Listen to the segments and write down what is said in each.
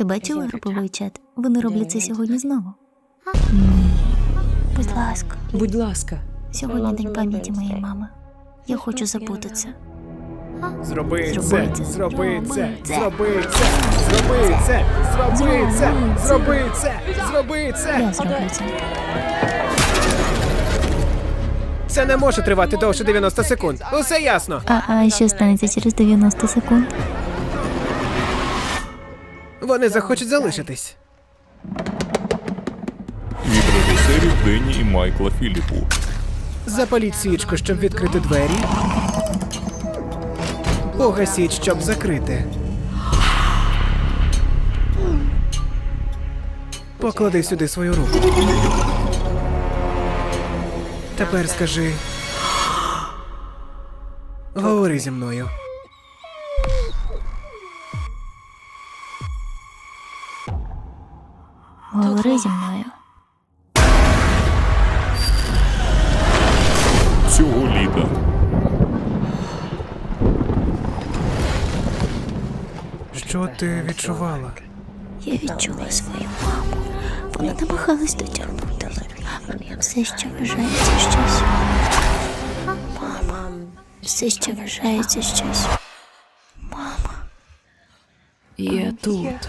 Ти бачила груповий чат? Вони роблять це сьогодні знову. Ні. Будь ласка, Будь ласка, сьогодні день пам'яті моєї мами. Я хочу забути це. Зроби це, зроби це, це. зроби це, зроби це, зроби це, зроби це, зроби це. Я зроблю це. Це не може тривати довше 90 секунд. Усе ясно. А, а що станеться через 90 секунд? Вони захочуть залишитись. від режисерів Дені і Майкла Філіпу. Запаліть свічку, щоб відкрити двері. Погасіть, щоб закрити. Поклади сюди свою руку. Тепер скажи. Говори зі мною. Говори зі мною. Цього літа Що ти відчувала? Я відчула свою маму. Вона намагалась дотягнути. Все ще вважається щось. Мама. Все ще вважається щось. Мама. я тут.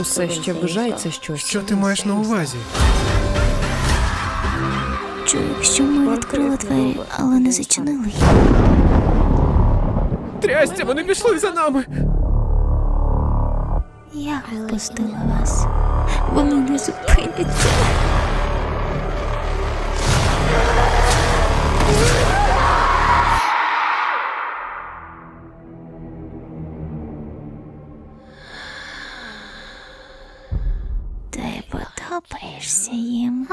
Усе ще вважається щось. Що ти маєш на увазі? Чую, якщо ми відкрили двері, але не зачинили їх. Трястя, вони пішли за нами. Я впустила вас. Вони не зупиняться. Подобаєшся їм.